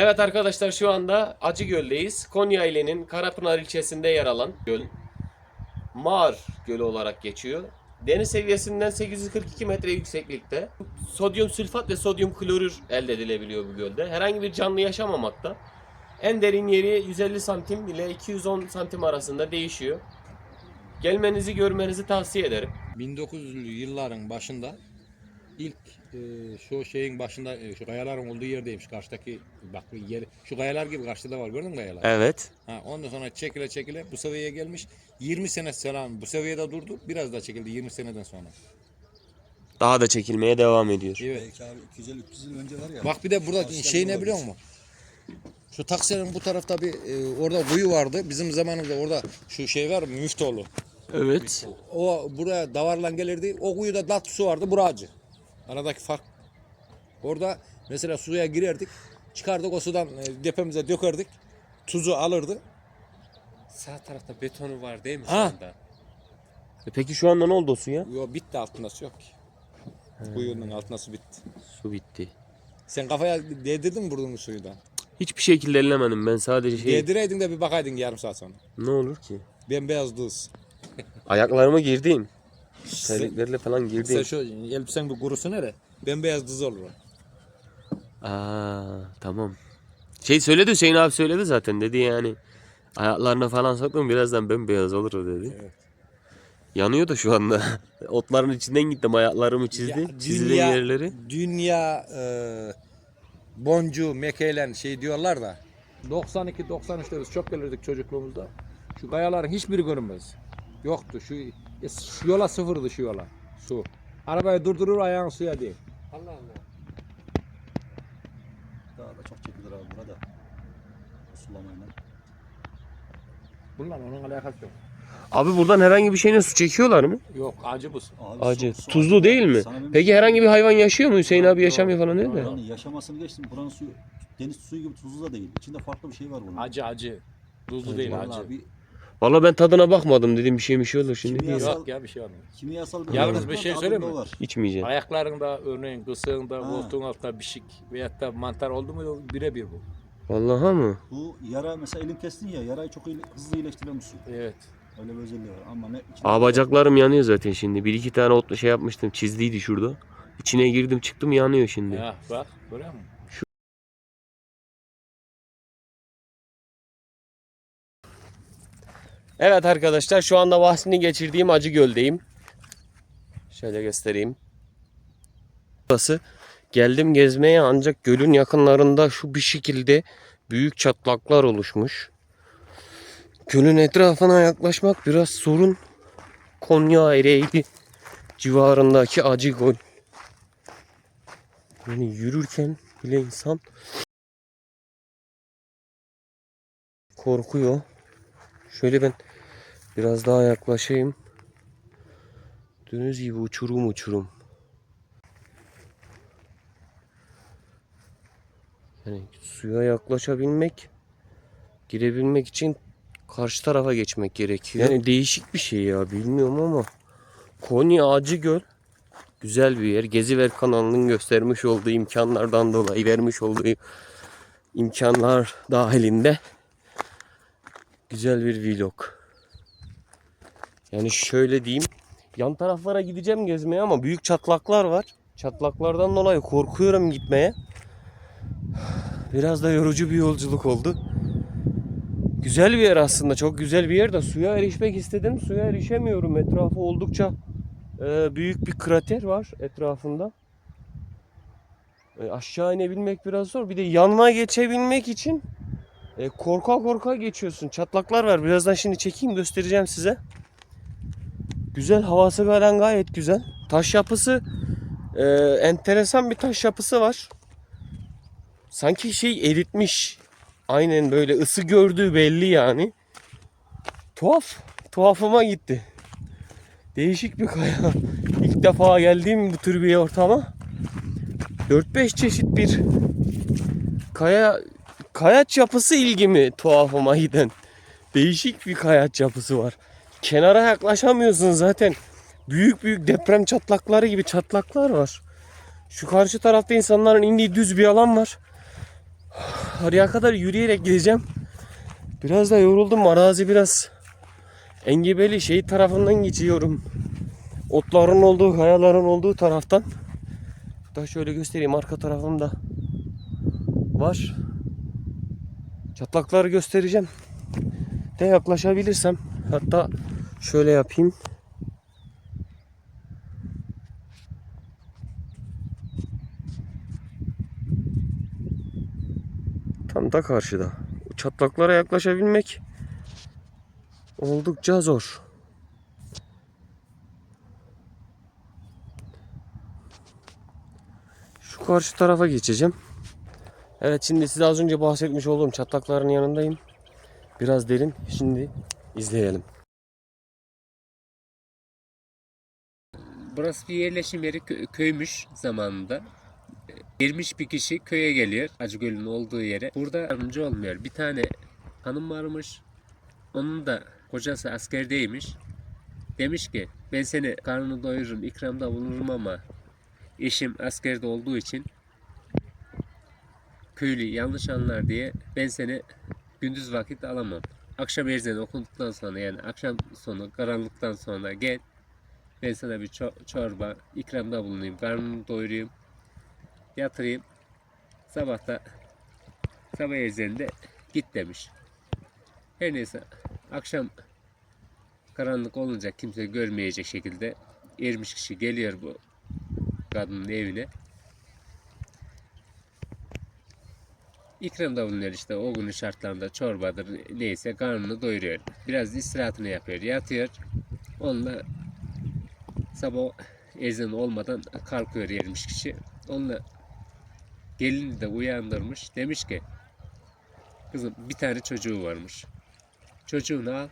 Evet arkadaşlar şu anda Acıgöl'deyiz. Konya ilinin Karapınar ilçesinde yer alan göl. Mağar Gölü olarak geçiyor. Deniz seviyesinden 842 metre yükseklikte. Sodyum sülfat ve sodyum klorür elde edilebiliyor bu gölde. Herhangi bir canlı yaşamamakta. En derin yeri 150 santim ile 210 santim arasında değişiyor. Gelmenizi görmenizi tavsiye ederim. 1900'lü yılların başında ilk e, şu şeyin başında e, şu kayaların olduğu yerdeymiş karşıdaki bak yer şu kayalar gibi karşıda var gördün mü kayalar? Evet. Ha, ondan sonra çekile çekile bu seviyeye gelmiş 20 sene sonra bu seviyede durdu biraz daha çekildi 20 seneden sonra. Daha da çekilmeye devam ediyor. Evet. Belki abi 250-300 yıl önce var ya. Bak bir de burada şey ne olabilir. biliyor musun? Şu taksilerin bu tarafta bir e, orada kuyu vardı. Bizim zamanımızda orada şu şey var mı? Müftüoğlu. Evet. O buraya davarlan gelirdi. O kuyuda tatlı su vardı. Bura acı. Aradaki fark. Orada mesela suya girerdik. Çıkardık o sudan e, depemize dökerdik. Tuzu alırdı. Sağ tarafta betonu var değil mi şu Ha. anda? E Peki şu anda ne oldu o suya? Yo bitti altında su yok ki. Kuyunun altında su bitti. Su bitti. Sen kafaya değdirdin mi burnunu suyudan? Hiçbir şekilde ellemedim ben sadece şey... Değdireydin de bir bakaydın yarım saat sonra. Ne olur ki? Bembeyaz dız. Ayaklarıma girdim. Sen, Terliklerle falan sen girdim. şu elbisen bir kurusu nere? Bembeyaz dız olur. Aa tamam. Şey söyledi Hüseyin abi söyledi zaten dedi yani. Ayaklarına falan soktum birazdan bembeyaz olur o dedi. Evet. Yanıyor da şu anda. Otların içinden gittim ayaklarımı çizdi. Ya, Çizilen dünya- yerleri. Dünya e, boncuğu mekeylen şey diyorlar da 92-93'te biz çok gelirdik çocukluğumuzda. Şu kayaların hiçbiri görünmez. Yoktu. Şu, e, şu yola sıfırdı şu yola. Su. Arabayı durdurur ayağın suya değil. Allah Allah. Daha da çok çekilir abi burada. Sulamayla. Bunlar onun alakası yok. Abi buradan herhangi bir şeyine su çekiyorlar mı? Yok acı bu su. Abi Acı. su- su Tuzlu değil mi? Sana bir- Peki herhangi bir hayvan yaşıyor mu? Hüseyin abi yaşamıyor falan diyor da. Yani yaşamasını geçtim. Buranın suyu deniz suyu gibi tuzlu da değil. İçinde farklı bir şey var bunun. Acı acı. Tuzlu değil Vallahi acı. bir Valla ben tadına bakmadım dedim bir şey bir şey olur şimdi. Kimya- değil. Yok ya bir şey olmuyor. kimyasal bir Yalnız bir şey adında söyleyeyim mi? Var. İçmeyeceğim. Ayaklarında örneğin kısığında, Ha. koltuğun altında bişik veyahut da mantar oldu mu birebir bu. Vallahi mı? Bu yara mesela elin kestin ya yarayı çok iyi- hızlı iyileştiren bir su. Evet. Öyle bir özelliği var ama ne içinde- Aa bacaklarım yanıyor zaten şimdi. Bir iki tane otlu şey yapmıştım. Çizdiydi şurada. İçine girdim çıktım yanıyor şimdi. Ya bak görüyor musun? Evet arkadaşlar şu anda bahsini geçirdiğim Acıgöl'deyim. Şöyle göstereyim. Burası geldim gezmeye ancak gölün yakınlarında şu bir şekilde büyük çatlaklar oluşmuş. Gölün etrafına yaklaşmak biraz sorun. Konya Ereğli civarındaki Acıgöl. Yani yürürken bile insan korkuyor. Şöyle ben biraz daha yaklaşayım. Dönüz gibi uçurum uçurum. Yani suya yaklaşabilmek, girebilmek için karşı tarafa geçmek gerekiyor. Yani değişik bir şey ya bilmiyorum ama Konya Acıgöl güzel bir yer. Geziver kanalının göstermiş olduğu imkanlardan dolayı vermiş olduğu imkanlar dahilinde güzel bir vlog. Yani şöyle diyeyim. Yan taraflara gideceğim gezmeye ama büyük çatlaklar var. Çatlaklardan dolayı korkuyorum gitmeye. Biraz da yorucu bir yolculuk oldu. Güzel bir yer aslında. Çok güzel bir yer de suya erişmek istedim. Suya erişemiyorum. Etrafı oldukça e, büyük bir krater var etrafında. E, aşağı inebilmek biraz zor. Bir de yanına geçebilmek için e, korka korka geçiyorsun. Çatlaklar var. Birazdan şimdi çekeyim göstereceğim size. Güzel havası falan gayet güzel. Taş yapısı e, enteresan bir taş yapısı var. Sanki şey eritmiş. Aynen böyle ısı gördüğü belli yani. Tuhaf. Tuhafıma gitti. Değişik bir kaya. İlk defa geldiğim bu tür bir ortama. 4-5 çeşit bir kaya kayaç yapısı ilgimi tuhafıma giden. Değişik bir kayaç yapısı var. Kenara yaklaşamıyorsun zaten. Büyük büyük deprem çatlakları gibi çatlaklar var. Şu karşı tarafta insanların indiği düz bir alan var. oraya kadar yürüyerek gideceğim. Biraz da yoruldum. Arazi biraz engebeli şey tarafından geçiyorum. Otların olduğu, kayaların olduğu taraftan. Da şöyle göstereyim arka tarafımda var. Çatlakları göstereceğim. De yaklaşabilirsem hatta şöyle yapayım. Tam da karşıda. Çatlaklara yaklaşabilmek oldukça zor. Şu karşı tarafa geçeceğim. Evet şimdi size az önce bahsetmiş olduğum çatlakların yanındayım. Biraz derin. Şimdi izleyelim. Burası bir yerleşim yeri kö- köymüş zamanında. Girmiş bir kişi köye geliyor. Acıgöl'ün olduğu yere. Burada yardımcı olmuyor. Bir tane hanım varmış. Onun da kocası askerdeymiş. Demiş ki ben seni karnını doyururum, ikramda bulunurum ama eşim askerde olduğu için köylü yanlış anlar diye ben seni gündüz vakit alamam. Akşam ezanı okunduktan sonra yani akşam sonu karanlıktan sonra gel ben sana bir ço- çorba, ikramda bulunayım, karnını doyurayım, yatırayım. Sabah da sabah ezanında git demiş. Her neyse akşam karanlık olunca kimse görmeyecek şekilde ermiş kişi geliyor bu kadının evine. İkramda bulunuyor işte o günün şartlarında çorbadır neyse karnını doyuruyor. Biraz istirahatını yapıyor, yatıyor. Onunla sabah ezan olmadan kalkıyor yermiş kişi. Onunla gelini de uyandırmış. Demiş ki kızım bir tane çocuğu varmış. Çocuğunu al.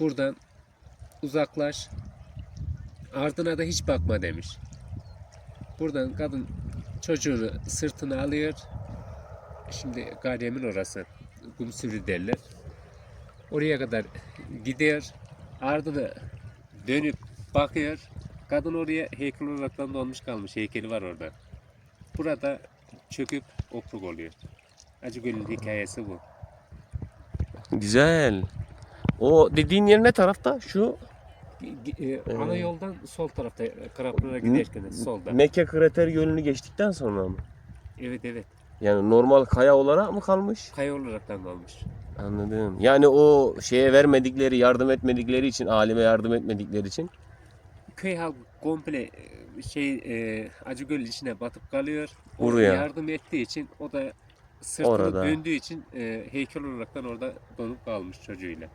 Buradan uzaklaş. Ardına da hiç bakma demiş. Buradan kadın çocuğunu sırtına alıyor. Şimdi Garyem'in orası. Gumsürü derler. Oraya kadar gidiyor. Ardına dönüp bakıyor. Kadın oraya heykel olaraktan donmuş kalmış. Heykeli var orada. Burada çöküp okruk oluyor. Acıgöl'ün hikayesi bu. Güzel. O dediğin yer ne tarafta? Şu e, ana yoldan sol tarafta Karapınar'a giderken solda. Mekke krater gölünü geçtikten sonra mı? Evet evet. Yani normal kaya olarak mı kalmış? Kaya olaraktan kalmış. Anladım. Yani o şeye vermedikleri, yardım etmedikleri için, alime yardım etmedikleri için Köy halkı komple e, şey e, Acıgöl içine batıp kalıyor. Buraya. yardım ettiği için o da sırtını Orada. döndüğü için e, heykel olaraktan orada donup kalmış çocuğuyla.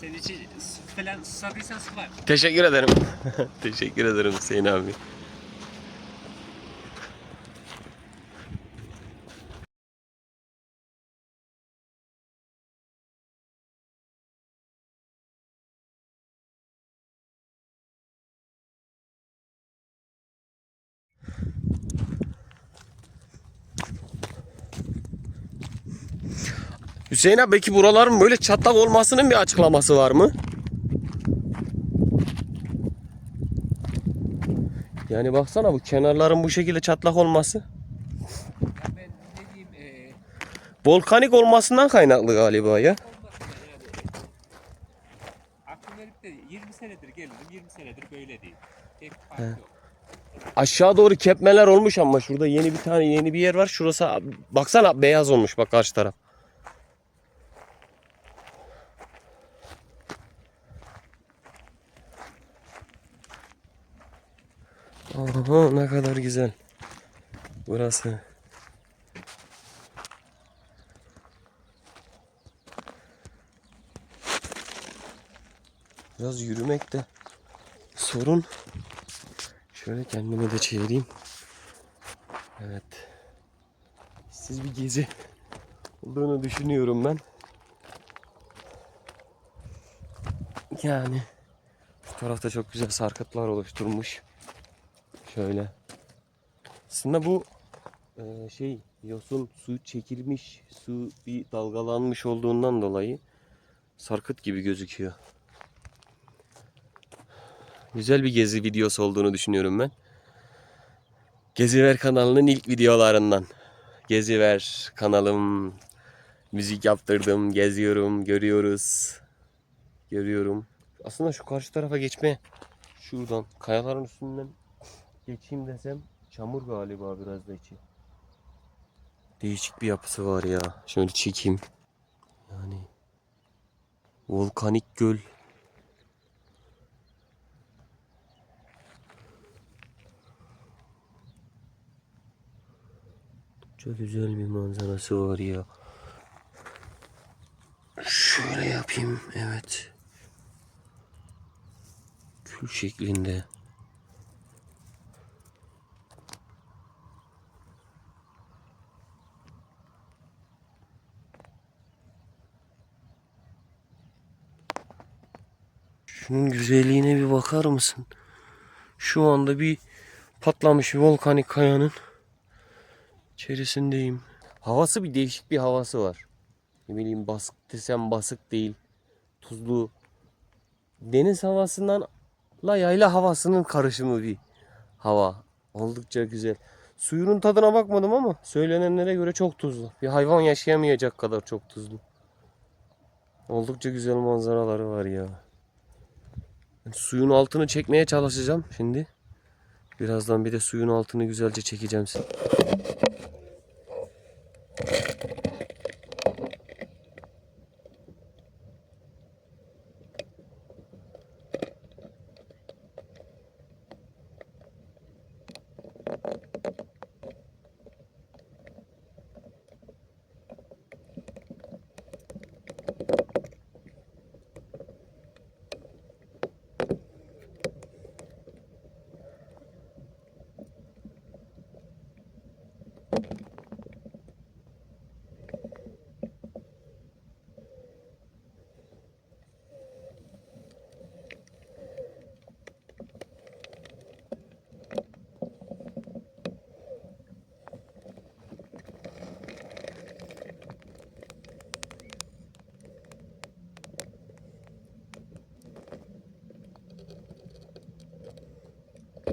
Senin falan susadıysan su. Teşekkür ederim. Teşekkür ederim Hüseyin abi. Hüseyin abi peki buraların böyle çatlak olmasının bir açıklaması var mı? Yani baksana bu kenarların bu şekilde çatlak olması. Volkanik olmasından kaynaklı galiba ya. de 20 senedir gelirim 20 senedir böyle değil. Aşağı doğru kepmeler olmuş ama şurada yeni bir tane yeni bir yer var. Şurası baksana beyaz olmuş bak karşı taraf. Aha ne kadar güzel. Burası. Biraz yürümek de sorun. Şöyle kendime de çevireyim. Evet. Siz bir gezi olduğunu düşünüyorum ben. Yani şu tarafta çok güzel sarkıtlar oluşturmuş. Şöyle. Aslında bu e, şey yosun su çekilmiş, su bir dalgalanmış olduğundan dolayı sarkıt gibi gözüküyor. Güzel bir gezi videosu olduğunu düşünüyorum ben. Geziver kanalının ilk videolarından. Geziver kanalım. Müzik yaptırdım, geziyorum, görüyoruz. Görüyorum. Aslında şu karşı tarafa geçme. Şuradan kayaların üstünden geçeyim desem çamur galiba biraz da içi. Değişik bir yapısı var ya. Şöyle çekeyim. Yani volkanik göl. Çok güzel bir manzarası var ya. Şöyle yapayım. Evet. Kül şeklinde. Şunun güzelliğine bir bakar mısın? Şu anda bir patlamış bir volkanik kayanın içerisindeyim. Havası bir değişik bir havası var. Ne bileyim basık desem basık değil. Tuzlu. Deniz havasından la yayla havasının karışımı bir hava. Oldukça güzel. Suyunun tadına bakmadım ama söylenenlere göre çok tuzlu. Bir hayvan yaşayamayacak kadar çok tuzlu. Oldukça güzel manzaraları var ya. Suyun altını çekmeye çalışacağım şimdi. Birazdan bir de suyun altını güzelce çekeceğim size.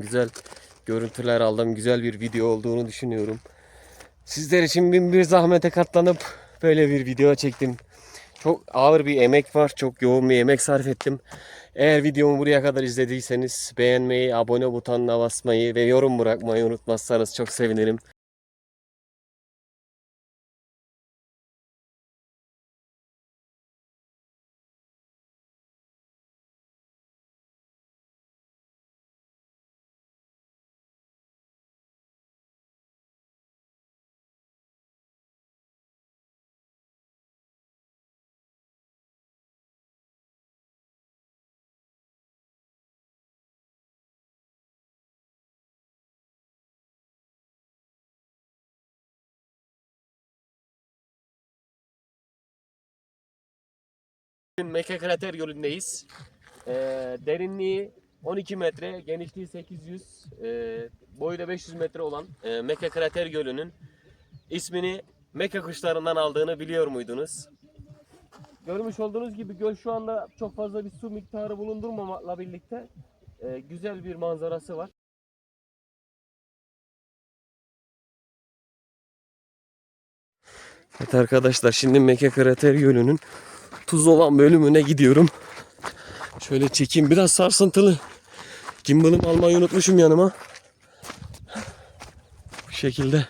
Güzel görüntüler aldım. Güzel bir video olduğunu düşünüyorum. Sizler için bin bir zahmete katlanıp böyle bir video çektim. Çok ağır bir emek var. Çok yoğun bir emek sarf ettim. Eğer videomu buraya kadar izlediyseniz beğenmeyi, abone butonuna basmayı ve yorum bırakmayı unutmazsanız çok sevinirim. Meke Krater Gölü'ndeyiz. Ee, derinliği 12 metre, genişliği 800, e, boyu da 500 metre olan e, Meke Krater Gölü'nün ismini Meke kuşlarından aldığını biliyor muydunuz? Görmüş olduğunuz gibi göl şu anda çok fazla bir su miktarı bulundurmamakla birlikte e, güzel bir manzarası var. Evet arkadaşlar şimdi Meke Krater Gölü'nün tuz olan bölümüne gidiyorum. Şöyle çekeyim biraz sarsıntılı. Gimbal'ımı almayı unutmuşum yanıma. Bu şekilde.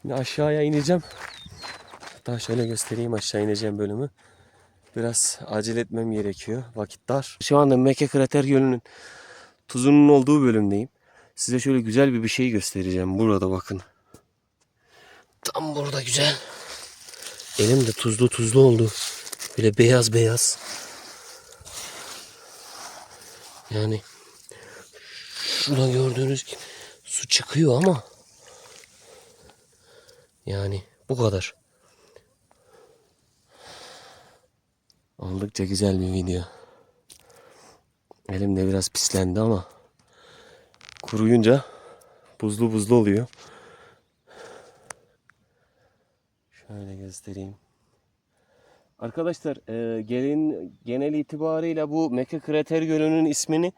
Şimdi aşağıya ineceğim. Hatta şöyle göstereyim aşağı ineceğim bölümü. Biraz acele etmem gerekiyor. Vakit dar. Şu anda Meke Krater Gölü'nün tuzunun olduğu bölümdeyim. Size şöyle güzel bir bir şey göstereceğim. Burada bakın. Tam burada güzel. Elim de tuzlu tuzlu oldu. Böyle beyaz beyaz. Yani şurada gördüğünüz gibi su çıkıyor ama yani bu kadar. Oldukça güzel bir video. Elim de biraz pislendi ama kuruyunca buzlu buzlu oluyor. Şöyle göstereyim. Arkadaşlar e, gelin genel itibarıyla bu Meke Krater Gölü'nün ismini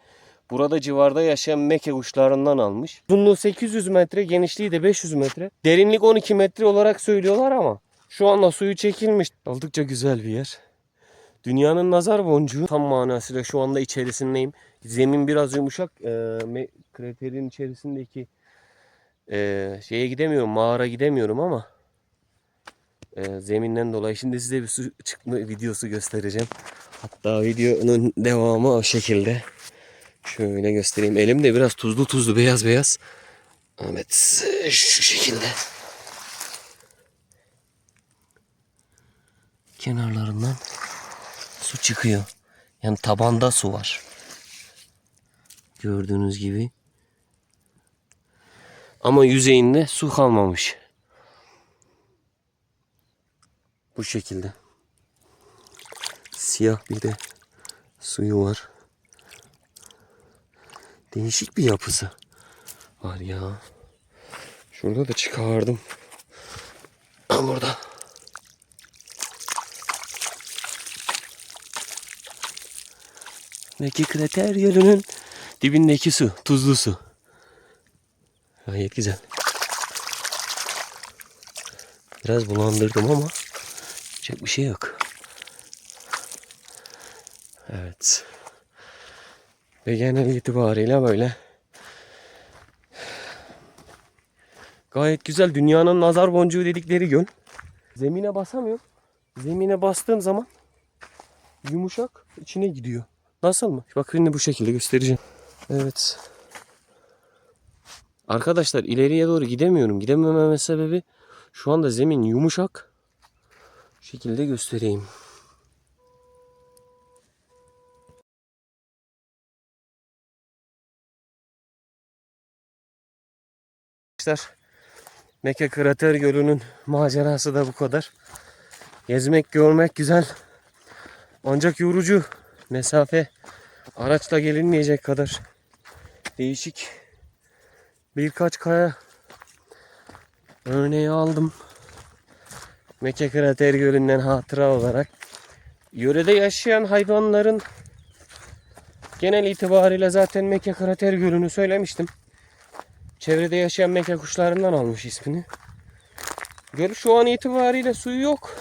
burada civarda yaşayan Meke kuşlarından almış. Uzunluğu 800 metre, genişliği de 500 metre. Derinlik 12 metre olarak söylüyorlar ama şu anda suyu çekilmiş. Oldukça güzel bir yer. Dünyanın nazar boncuğu tam manasıyla şu anda içerisindeyim. Zemin biraz yumuşak. E, kraterin içerisindeki e, şeye gidemiyorum, mağara gidemiyorum ama e, zeminden dolayı şimdi size bir su çıkma videosu göstereceğim. Hatta videonun devamı o şekilde. Şöyle göstereyim. Elim de biraz tuzlu tuzlu beyaz beyaz. Evet şu şekilde. Kenarlarından su çıkıyor. Yani tabanda su var. Gördüğünüz gibi. Ama yüzeyinde su kalmamış. Bu şekilde. Siyah bir de suyu var. Değişik bir yapısı var ya. Şurada da çıkardım. Burada. Meki krater gölünün dibindeki su, tuzlu su. Gayet güzel. Biraz bulandırdım ama Yapacak bir şey yok. Evet. Ve genel itibariyle böyle. Gayet güzel. Dünyanın nazar boncuğu dedikleri göl. Zemine basamıyorum. Zemine bastığım zaman yumuşak içine gidiyor. Nasıl mı? Bak şimdi bu şekilde göstereceğim. Evet. Arkadaşlar ileriye doğru gidemiyorum. Gidemememin sebebi şu anda zemin yumuşak şekilde göstereyim. Arkadaşlar Mekke Krater Gölü'nün macerası da bu kadar. Gezmek, görmek güzel. Ancak yorucu. Mesafe araçla gelinmeyecek kadar değişik. Birkaç kaya örneği aldım. Mekke Krater Gölü'nden hatıra olarak yörede yaşayan hayvanların genel itibariyle zaten Mekke Krater Gölü'nü söylemiştim. Çevrede yaşayan Mekke kuşlarından almış ismini. Göl şu an itibariyle suyu yok.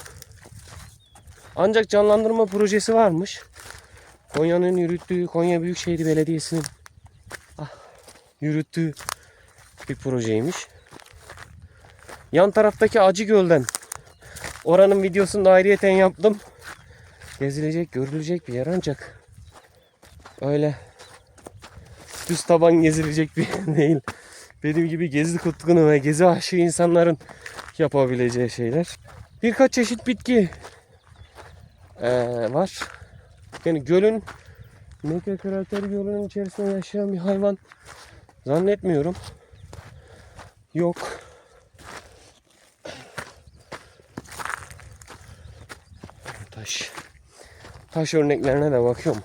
Ancak canlandırma projesi varmış. Konya'nın yürüttüğü, Konya Büyükşehir Belediyesi'nin ah, yürüttüğü bir projeymiş. Yan taraftaki Acı Göl'den Oranın videosunu da ayrıyeten yaptım. Gezilecek, görülecek bir yer ancak öyle düz taban gezilecek bir yer değil. Benim gibi gezi kutkunu ve gezi aşığı insanların yapabileceği şeyler. Birkaç çeşit bitki eee, var. Yani gölün Mekke Krater Gölü'nün içerisinde yaşayan bir hayvan zannetmiyorum. Yok. Taş örneklerine de bakıyorum.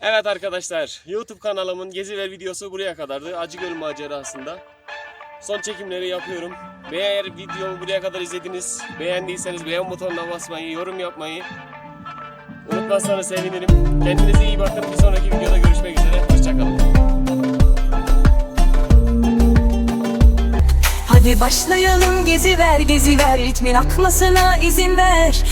Evet arkadaşlar, YouTube kanalımın gezi ve videosu buraya kadardı. Acıgöl macerasında. Son çekimleri yapıyorum. Ve eğer videomu buraya kadar izlediniz, beğendiyseniz beğen butonuna basmayı, yorum yapmayı unutmazsanız sevinirim. Kendinize iyi bakın. Bir sonraki videoda görüşmek üzere. Hoşçakalın. Hadi başlayalım gezi ver gezi ver ritmin akmasına izin ver